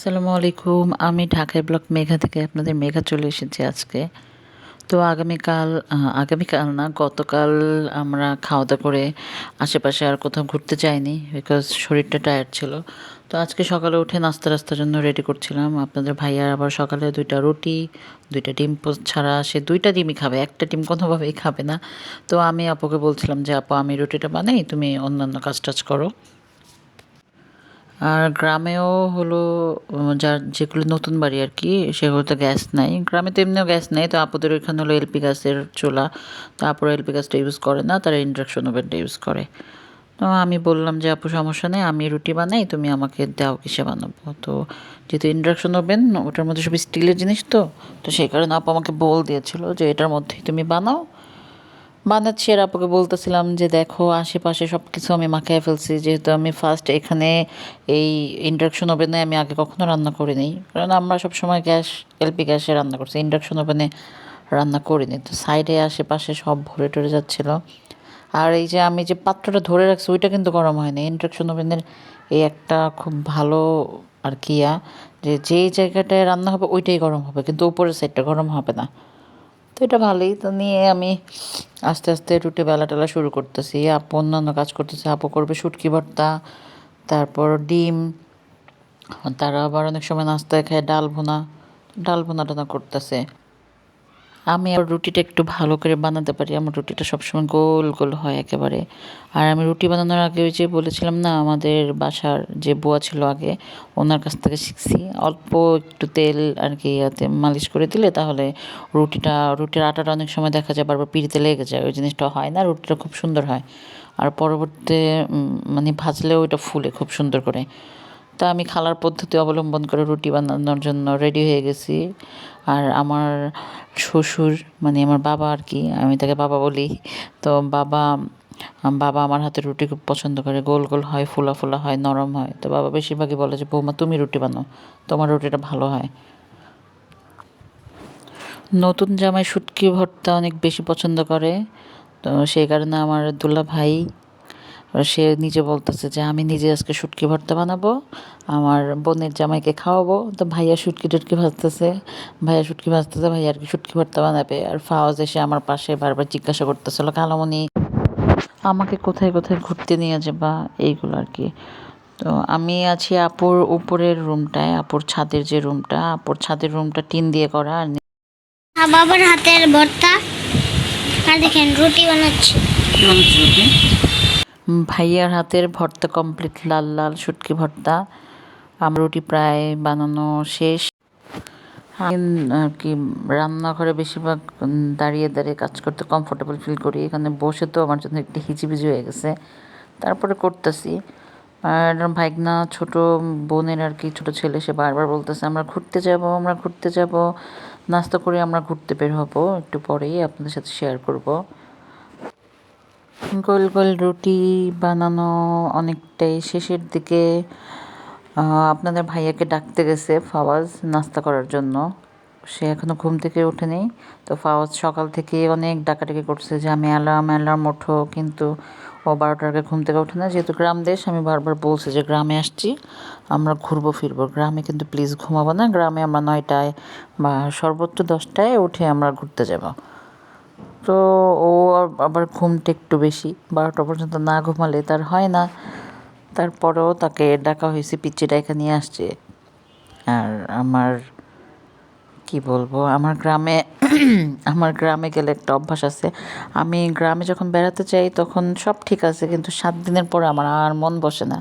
আসসালামু আলাইকুম আমি ঢাকায় ব্লক মেঘা থেকে আপনাদের মেঘা চলে এসেছি আজকে। তো আগামীকাল আগামীকাল না, গতকাল আমরা খাওয়া দাওয়া করে আশেপাশে আর কোথাও ঘুরতে যাইনি বিকজ শরীরটা টায়ার্ড ছিল। তো আজকে সকালে উঠে নাস্তা রাস্তার জন্য রেডি করছিলাম। আপনাদের ভাইয়ার আবার সকালে দুইটা রুটি, দুইটা ডিম ছাড়া সে দুইটা ডিমই খাবে, একটা ডিম কোনোভাবেই খাবে না। তো আমি আপুকে বলছিলাম যে, আপু, আমি রুটিটা বানাই, তুমি অন্যান্য কাজ টাজ করো। আর গ্রামেও হলো যার যেগুলো নতুন বাড়ি আর কি, সেগুলোতে গ্যাস নাই। গ্রামে তো এমনিও গ্যাস নেই, তো আপুদের ওইখানে হলো এলপি গ্যাসের চুলা। তো আপুরা এলপি গ্যাসটা ইউজ করে না, তারা ইন্ডাকশন ওভেনটা ইউজ করে। তো আমি বললাম যে, আপু, সমস্যা নেই, আমি রুটি বানাই, তুমি আমাকে দাও কিসে বানাবো? তো যেহেতু ইন্ডাকশন ওভেন ওটার মধ্যে সব স্টিলের জিনিস তো তো সেই কারণে আপু আমাকে বল দিয়েছিল যে, এটার মধ্যেই তুমি বানাও বানাচ্ছি আর আপুকে বলতেছিলাম যে, দেখো, আশেপাশে সব কিছু আমি মাখিয়ে ফেলছি। যেহেতু আমি ফার্স্ট এখানে এই ইন্ডাকশন ওভেনে আমি আগে কখনো রান্না করিনি। কারণ আমরা সবসময় গ্যাস এলপি গ্যাসে রান্না করছি। ইন্ডাকশন ওভেনে রান্না করিনি। তো সাইডে আশেপাশে সব ভরে টরে যাচ্ছিল। আর এই যে আমি যে পাত্রটা ধরে রাখছি, ওইটা কিন্তু গরম হয়নি। ইন্ডাকশন ওভেনের এই একটা খুব ভালো আর কি ইয়া, যে যেই জায়গাটায় রান্না হবে, ওইটাই গরম হবে। কিন্তু উপরের সাইডটা গরম হবে না। তো এটা ভালোই। তো নিয়ে আমি আস্তে আস্তে রুটে বেলা টেলা শুরু করতেছি। আপু অন্যান্য কাজ করতেছে। আপু করবে শুটকি ভর্তা, তারপর ডিম, তারা আবার অনেক সময় নাস্তায় খায় ডাল ভুনা। ডাল ভুনা টানা করতেছে। আমি আর রুটিটা একটু ভালো করে বানাতে পারি। আমার রুটিটা সবসময় গোল গোল হয় একেবারে। আর আমি রুটি বানানোর আগে ওই যে বলেছিলাম না, আমাদের বাসার যে বুয়া ছিল আগে, ওনার কাছ থেকে শিখছি। অল্প একটু তেল আর কি ইয়াতে মালিশ করে দিলে তাহলে রুটিটা, রুটির আটাটা অনেক সময় দেখা যায় বারবার পিড়িতে লেগে যায়। ওই জিনিসটা হয় না, রুটিটা খুব সুন্দর হয়। আর পরবর্তীতে মানে ভাজলেও ওইটা ফুলে খুব সুন্দর করে। তা আমি খালার পদ্ধতি অবলম্বন করে রুটি বানানোর জন্য রেডি হয়ে গেছি। আর আমার শ্বশুর মানে আমার বাবা আর কি, আমি তাকে বাবা বলি। তো বাবা বাবা আমার হাতে রুটি খুব পছন্দ করে। গোল গোল হয়, ফোলা ফোলা হয়, নরম হয়। তো বাবা বেশিরভাগই বলে যে, বৌমা, তুমি রুটি বানাও। তোমার রুটিটা ভালো হয়। নতুন জামাই শুটকি ভর্তা অনেক বেশি পছন্দ করে। তো সেই কারণে আমার দুলা ভাই সে নিজে বলতেছে যে আমি নিজে আজকে শুটকি ভর্তা বানাবো আমার বোনের জামাইকে খাওয়াবো। তো ভাইয়া শুটকি টুটকি ভাজতেছে। ভাইয়া শুটকি ভাজতেছে ভাইয়া আর কি শুটকি ভর্তা বানাবে। আর ফাওয়াজ এসে আমার পাশে বারবার জিজ্ঞাসা করতেছিল কালামণি আমাকে কোথায় কোথায় ঘুরতে নিয়ে যাবা? এইগুলো আর কি। তো আমি আছি আপুর উপরের রুমটায় আপুর ছাদের যে রুমটা আপুর ছাদের রুমটা টিন দিয়ে করা আর আর বাবার হাতের ভর্তা। আর দেখেন রুটি বানাচ্ছি। ভাইয়ার হাতের ভর্তা কমপ্লিট লাল লাল শুটকি ভর্তা। আমার রুটি প্রায় বানানো শেষ। আর কি রান্নাঘরে বেশিরভাগ দাঁড়িয়ে দাঁড়িয়ে কাজ করতে কমফোর্টেবল ফিল করি। এখানে বসে তো আমার জন্য একটু হিজিবিজি হয়ে গেছে। তারপরে করতেছি। আর ভাইগনা ছোট বোনের আর কি, ছোট ছেলে, সে বারবার বলতেছে, আমরা ঘুরতে যাব, আমরা ঘুরতে যাব। নাস্তা করে আমরা ঘুরতে বের হব। একটু পরেই আপনাদের সাথে শেয়ার করব। গোল গোল রুটি বানানো অনেকটাই শেষের দিকে আপনাদের ভাইয়াকে ডাকতে গেছে ফাওয়াজ নাস্তা করার জন্য। সে এখনও ঘুম থেকে ওঠেনি। তো ফাওয়াজ সকাল থেকে অনেক ডাকাডাকি করছে যে, আমি অ্যালার্ম অ্যালার্ম ওঠো। কিন্তু ও বারোটার আগে ঘুম থেকে ওঠে না। যেহেতু গ্রাম দেশ, আমি বারবার বলছি যে, গ্রামে আসছি, আমরা ঘুরবো, ফিরবো। গ্রামে কিন্তু প্লিজ ঘুমাবো না। গ্রামে আমরা নয়টায় বা সর্বোচ্চ দশটায় উঠে আমরা ঘুরতে যাব। তো ও আবার ঘুমটা একটু বেশি। বারোটা পর্যন্ত না ঘুমালে তার হয় না। তারপরেও তাকে ডাকা হয়েছে পিচ্ছি ডাইকা নিয়ে আসছে। আর আমার, কি বলব, আমার গ্রামে আমার গ্রামে গেলে একটা অভ্যাস আছে। আমি গ্রামে যখন বেড়াতে যাই তখন সব ঠিক আছে, কিন্তু সাত দিনের পর আমার আর মন বসে না।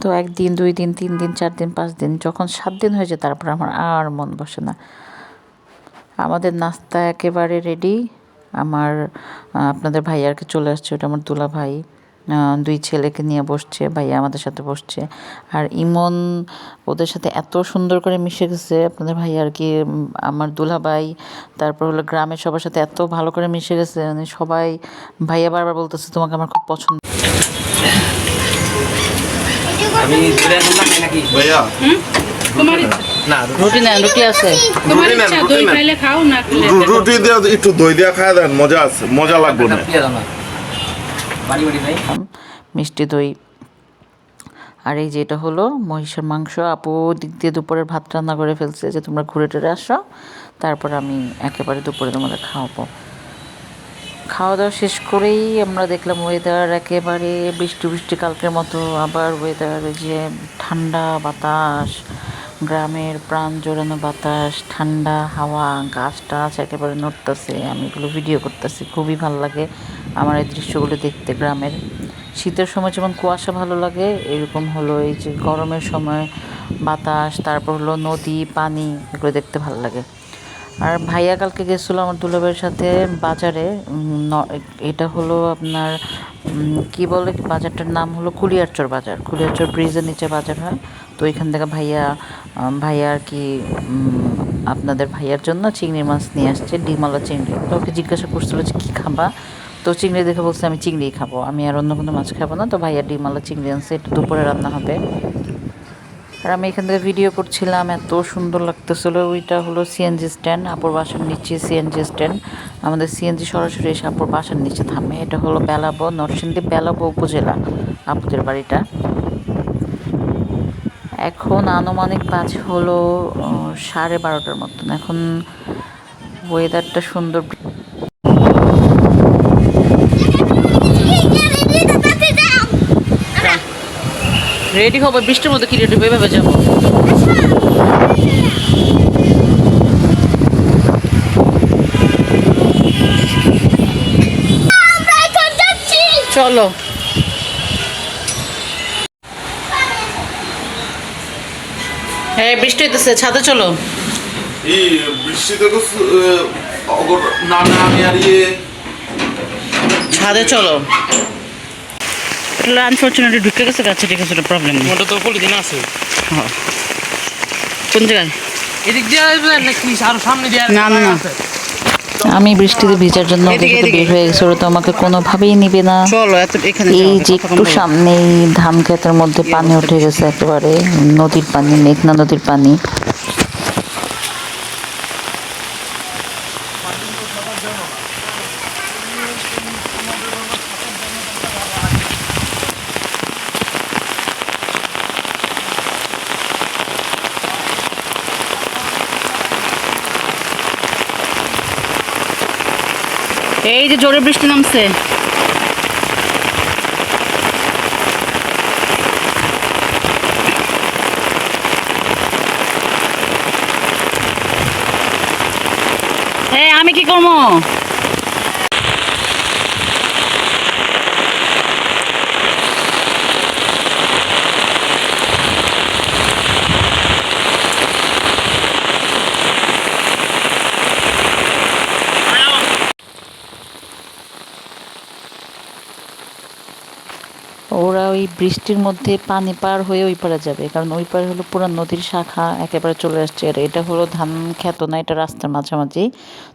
তো একদিন, দুই দিন, তিন দিন, চার দিন, পাঁচ দিন, যখন সাত দিন হয়ে যায় তারপর আমার আর মন বসে না। আমাদের নাস্তা একেবারে রেডি আমার আপনাদের ভাইয়ারকে চলে আসছে ওটা আমার দুলা ভাই। দুই ছেলেকে নিয়ে বসছে ভাইয়া আমাদের সাথে বসছে। আর ইমন ওদের সাথে এত সুন্দর করে মিশে গেছে আপনাদের ভাই আর কি আমার দুলা ভাই তারপর হলো গ্রামের সবার সাথে এত ভালো করে মিশে গেছে মানে সবাই ভাইয়া বারবার বলতেছে তোমাকে আমার খুব পছন্দ। আমি না রুটি না রুটি আছে। তোমার ইচ্ছা দই খাইলে খাও না রুটি দিয়ে একটু দই দিয়ে খায় দেন মজা আছে মজা লাগবে না। প্রিয় দাম বাড়ি বাড়ি ভাই। মিষ্টি দই। আর এই যে এটা হলো মহিষের মাংস। আপু দিক দিয়ে দুপুরের ভাত রান্না করে ফেলছে যে তোমরা ঘুরে টুরে আসো। তারপর আমি একেবারে দুপুরে তোমাদের খাওয়াবো। খাওয়া দাওয়া শেষ করেই আমরা দেখলাম ওয়েদার একেবারে বৃষ্টি বৃষ্টি কালকের মতো। আবার ওয়েদার যে ঠান্ডা বাতাস। গ্রামের প্রাণ জোরানো বাতাস, ঠান্ডা হাওয়া গাছ টাছ একেবারে নড়তেছে। আমি এগুলো ভিডিও করতেছি, খুবই ভালো লাগে আমার এই দৃশ্যগুলো দেখতে গ্রামের। শীতের সময় যেমন কুয়াশা ভালো লাগে, এরকম হলো এই যে গরমের সময় বাতাস, তারপর হলো নদী, পানি, এগুলো দেখতে ভালো লাগে। আর ভাইয়া কালকে গেছিল আমার দুলাভাইয়ের সাথে বাজারে এটা হলো আপনার কি বলে, বাজারটার নাম হলো কুলিয়ারচর বাজার। কুলিয়ারচর ব্রিজের নিচে বাজার হয়। তো এখান থেকে ভাইয়া ভাইয়া আর কি আপনাদের ভাইয়ার জন্য চিংড়ি মাছ নিয়ে আসছে ডিমালা চিংড়ি। তো ওকে জিজ্ঞাসা করছিল যে কী খাবা? তো চিংড়ি দেখে বলছে আমি চিংড়িই খাব, আমি আর অন্য কোনো মাছ খাব না, তো ভাইয়া ডিমালা চিংড়ি আনছে, একটু দুপুরে রান্না হবে। আর আমি এখান থেকে ভিডিও করছিলাম, এত সুন্দর লাগতেছিল, ওইটা হলো সিএনজি স্ট্যান্ড আপুর বাসার নিচে সিএনজি স্ট্যান্ড আমাদের সিএনজি সরাসরি এসে আপুর বাসার নিচে থামে, এটা হলো বেলাবো, নরসিংদী বেলাবো উপজেলা, আপুদের বাড়িটা। এখন আনুমানিক বাজ হলো সাড়ে বারোটার মতন। এখন ওয়েদারটা সুন্দর। রেডি হব বৃষ্টির মধ্যে কি রেডি হবে এভাবে যাব। চলো। হ্যাঁ বৃষ্টি হইতেছে ছাদে চলো। এই বৃষ্টিতে তো অগর না না আমি আর ইয়ে ছাদে চলো। আনফর্চুনেটলি ঢুকে গেছে গাছে ঠিক আছে প্রবলেম নেই। ওটা তো পলিথিন আছে। কোন জায়গায়? এদিক দিয়ে আসবে নাকি আরও সামনে দিয়ে না, না, না। আছে? আমি বৃষ্টিতে ভিজার জন্য। বের হয়ে গেছে ওরা তো আমাকে কোনোভাবেই নিবে না এই যে একটু। সামনেই ধান ক্ষেতের মধ্যে পানি উঠে গেছে একেবারে নদীর পানি মেঘনা নদীর পানি এই যে জোরে বৃষ্টি নামছে। আমি কি করব ওরা ওই বৃষ্টির মধ্যে পানি পার হয়ে ওই পারে যাবে। কারণ ওই পারে হলো পুরো নদীর শাখা একেবারে চলে আসছে। আর এটা হলো ধান খেত না, এটা রাস্তার মাঝামাঝি।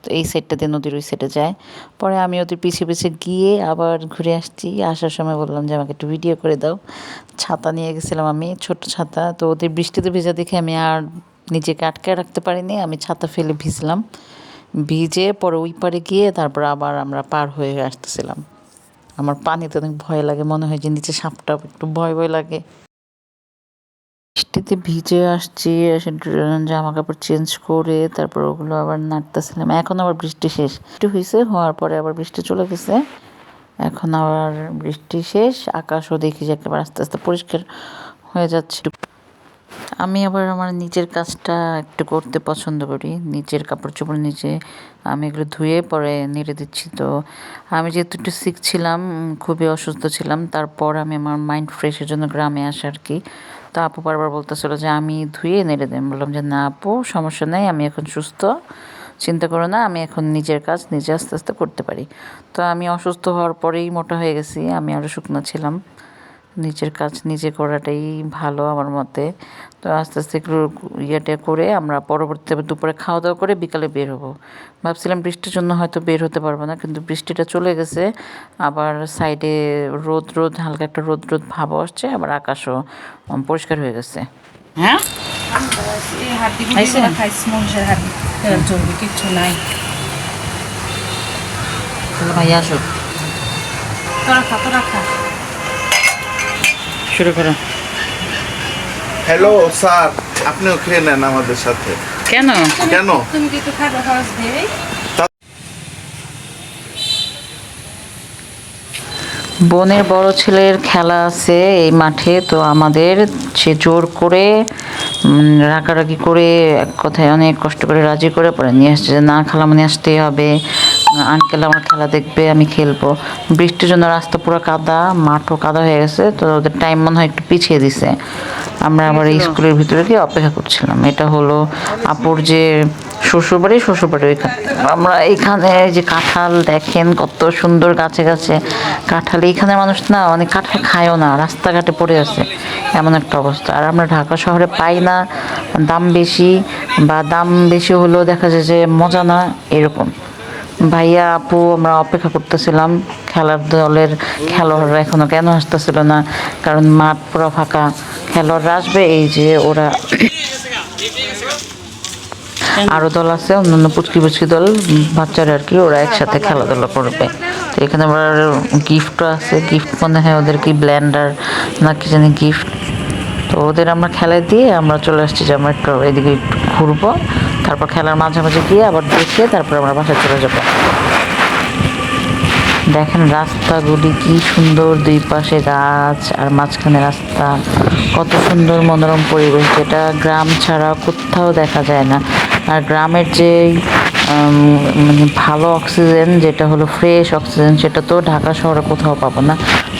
তো এই সাইডটা দিয়ে নদীর ওই সাইডে যায়। পরে আমি ওদের পিছিয়ে পিছিয়ে গিয়ে আবার ঘুরে আসছি। আসার সময় বললাম যে, আমাকে একটু ভিডিও করে দাও। ছাতা নিয়ে গেছিলাম আমি, ছোট ছাতা। তো ওদের বৃষ্টিতে ভেজা দেখে আমি আর নিজেকে আটকে রাখতে পারিনি। আমি ছাতা ফেলে ভিজলাম। ভিজে পরে ওই পারে গিয়ে তারপর আবার আমরা পার হয়ে আসতেছিলাম। আমার পানিতে অনেক ভয় লাগে, মনে হয় যে নিচে সাপটা একটু ভয় ভয় লাগে। বৃষ্টিতে ভিজে আসছি, এসে জামা কাপড় চেঞ্জ করে তারপর ওগুলো আবার নাড়তেছিলাম। এখন আবার বৃষ্টি শেষ। বৃষ্টি হয়েছে হওয়ার পরে আবার বৃষ্টি চলে গেছে। এখন আবার বৃষ্টি শেষ, আকাশও দেখি যে একেবারে আস্তে আস্তে পরিষ্কার হয়ে যাচ্ছে। আমি আবার আমার নিজের কাজটা একটু করতে পছন্দ করি। নিজের কাপড় চোপড় নিজে আমি এগুলো ধুয়ে পরে নেড়ে দিচ্ছি। তো আমি যেহেতু একটু সিক ছিলাম খুবই অসুস্থ ছিলাম, তারপর আমি আমার মাইন্ড ফ্রেশের জন্য গ্রামে আসা আর কি। তো আপু বারবার বলতেছিল যে, আমি ধুয়ে নেড়ে দেব। বললাম যে, না আপু, সমস্যা নেই, আমি এখন সুস্থ। চিন্তা করো না, আমি এখন নিজের কাজ নিজে আস্তে আস্তে করতে পারি। তো আমি অসুস্থ হওয়ার পরেই মোটা হয়ে গেছি, আমি আরও শুকনো ছিলাম। নিজের কাজ নিজে করাটাই ভালো আমার মতে। তো আস্তে আস্তে একটু ইয়েটা করে আমরা পরবর্তীতে দুপুরে খাওয়া দাওয়া করে বিকালে বের হব। ভাবছিলাম বৃষ্টির জন্য হয়তো বের হতে পারব না কিন্তু বৃষ্টিটা চলে গেছে। আবার সাইডে রোদ রোদ হালকা একটা রোদ রোদ ভাব আসছে আবার আকাশও পরিষ্কার হয়ে গেছে। হ্যাঁ? কিচ্ছু নাই। ভাইয়া আসো। তোরা খা তোরা খা। শুরু করো। হ্যালো স্যার আপনিও খেয়ে নেন আমাদের সাথে। কেন? কেন? তুমি কি একটু খাবার খরচ দেই? বোনের বড় ছেলের খেলা আছে এই মাঠে তো আমাদের সে জোর করে উম, রাগারাগি করে এক কথায় অনেক কষ্ট করে রাজি করে পরে নিয়ে আসছে যে না খেলা মানে আসতেই হবে। আঙ্কেল আমার খেলা দেখবে আমি খেলব। বৃষ্টির জন্য রাস্তা পুরো কাদা মাঠও কাদা হয়ে গেছে তো ওদের টাইম মনে হয় একটু পিছিয়ে দিছে। আমরা আবার স্কুলের ভিতরে গিয়ে অপেক্ষা করছিলাম। এটা হলো আপুর যে শ্বশুরবাড়ি শ্বশুরবাড়ি ওইখানে আমরা এখানে যে কাঁঠাল দেখেন কত সুন্দর গাছে গাছে। কাঁঠাল এইখানে মানুষ না অনেক কাঁঠাল খায়ও না রাস্তাঘাটে পড়ে আছে। এমন একটা অবস্থা। আর আমরা ঢাকা শহরে পাই না দাম বেশি বা দাম বেশি হলেও দেখা যায় যে মজা না এরকম। ভাইয়া, আপু, আমরা অপেক্ষা করতেছিলাম। খেলার দলের খেলোয়াড়রা এখনও কেন আসতেছিল না? কারণ মাঠ পুরো ফাঁকা। খেলোয়াড়রা আসবে, এই যে ওরা আরও দল আছে, অন্যান্য পুচকি পুচকি দল, বাচ্চারা আর কি, ওরা একসাথে খেলাধুলা করবে। তো এখানে আবার গিফটও আছে। গিফট মনে হয় ওদের কি ব্ল্যান্ডার না কি জানি গিফট তো ওদের আমরা খেলায় দিয়ে আমরা চলে আসছি যে আমরা একটু এদিকে একটু ঘুরবো। তারপর খেলার মাঝামাঝি গিয়ে আবার দেখে তারপর আমরা বাসায় চলে যাব। দেখেন রাস্তাগুলি কি সুন্দর দুই পাশে গাছ আর মাঝখানে রাস্তা। কত সুন্দর মনোরম পরিবেশ যেটা গ্রাম ছাড়া কোথাও দেখা যায় না। আর গ্রামের যে মানে ভালো অক্সিজেন যেটা হলো ফ্রেশ অক্সিজেন সেটা তো ঢাকা শহরে কোথাও পাবো না।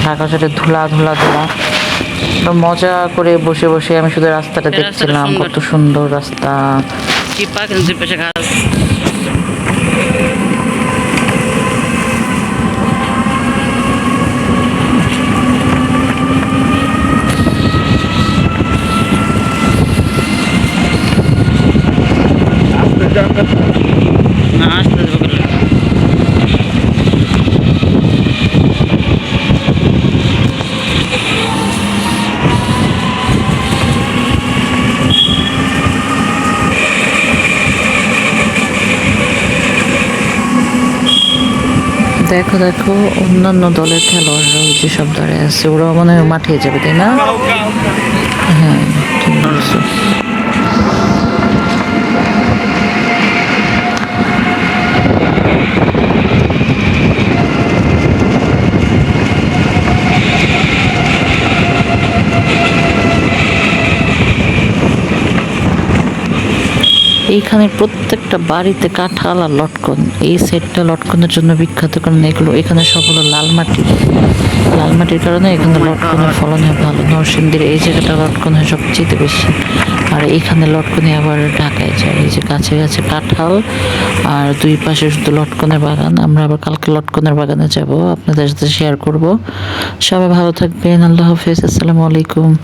ঢাকা শহরে ধুলা ধুলা ধুলা। মজা করে বসে বসে আমি শুধু রাস্তাটা রাস্তাটা দেখছিলাম কত সুন্দর রাস্তা। চিপা কিন্তু দুই পাশে ঘাস না আসতে দেবো কেন? দেখো দেখো অন্যান্য দলের খেলোয়াড়রা ওই যে সব দাঁড়িয়ে আছে। ওরাও মনে হয় মাঠে যাবে তাই না? হ্যাঁ ঠিক এইখানে প্রত্যেকটা বাড়িতে কাঁঠাল আর লটকন। এই সেটটা লটকনের জন্য বিখ্যাত, কারণ এগুলো এখানে সব হলো লাল মাটি। লাল মাটির কারণে এখানে লটকনের ফলন হয় ভালো। নরসিংদীর এই জায়গাটা লটকন হয় সবচেয়ে বেশি। আর এইখানে লটকনে আবার ঢাকায় যায়। এই যে গাছে গাছে কাঁঠাল আর দুই পাশে শুধু লটকনের বাগান। আমরা আবার কালকে লটকনের বাগানে যাব। আপনাদের সাথে শেয়ার করব। সবাই ভালো থাকবেন। আল্লাহ হাফিজ। আসসালামু আলাইকুম।